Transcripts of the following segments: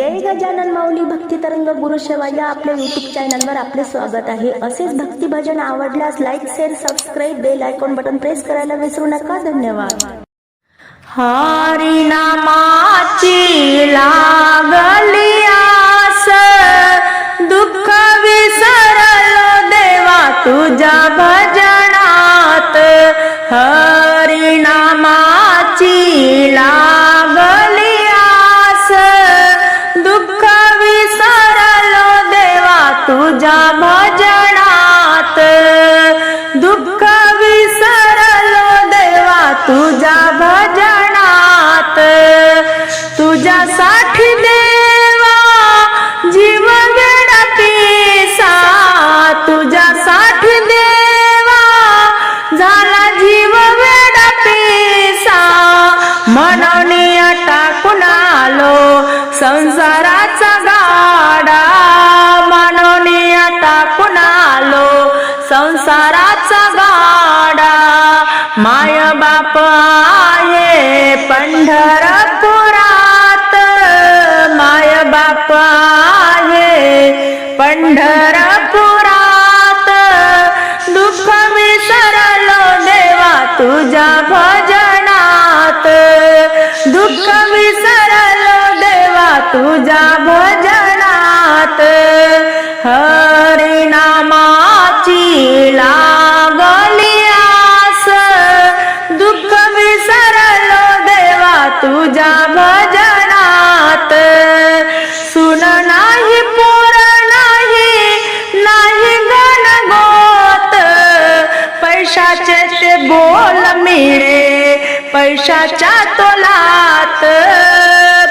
जय गजानन माऊली भक्ती तरंग गुरुसेवा या आपल्या युट्यूब चॅनलवर आपले स्वागत आहे. असेच भक्ती भजन आवडल्यास like share subscribe bell icon button press करायला विसरू नका. धन्यवाद. हरी नामाची लागली आस दुःख विसरलो देवा तुझ्या भजनात. हरी नामाची हात तुझ्यासाठी देवा जीव वेडा पिसा तुझ्यासाठी देवा झाला जीव वेडा पिसा म्हणून टाकून आलो संसाराचा गाडा. म्हणून टाकून आलो संसाराचा गाडा. माय बाप आहे पंढरपुरात. माय बाप आहे पंढरपुरात. दुःख विसरलो देवा तुझ्या भजनात. दुःख विसरलो देवा तुझ्या भजनात. हरिनामाची ला पैशाचे ते बोल मिळे पैशाच्या तोलात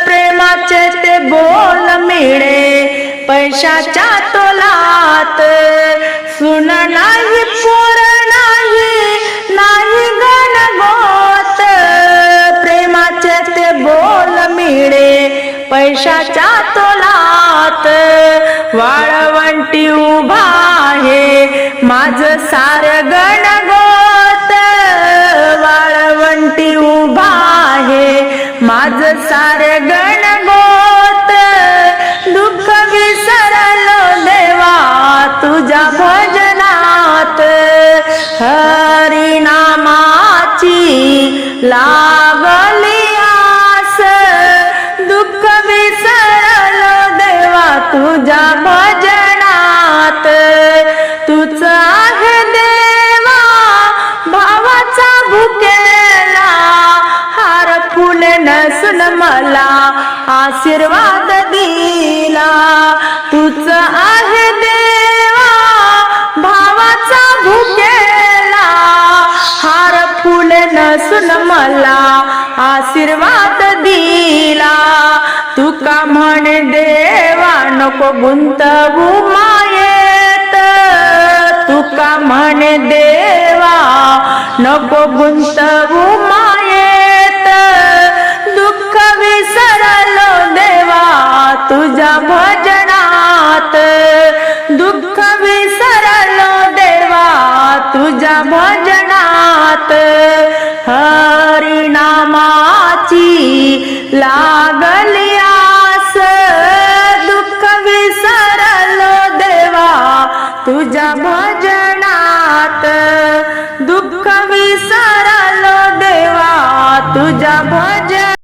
प्रेमाचे ते बोल मिळे पैशाच्या तोलात सुन नाही पोर नाही नाही गण गोत. प्रेमाचे ते बोल मिळे पैशाच्या तोलात वाळवंटी उभा आहे. माझ सार गण माझ सार गणगोत दुःख विसरलो देवा तुझ्या भजनात. हरी नामाची मला आशीर्वाद दिला. तुझ आहे देवा भावाचा भुकेला. हार फुल नसून मला आशीर्वाद दिला. तुका म्हणे देवा नको गुंतवू मायेत. तुका म्हणे देवा नको गुंतवू भजनात हरिनामाची लागली आस. दुःख विसरलो देवा तुझ्या भजनात. दुःख विसरलो देवा तुझ्या भजन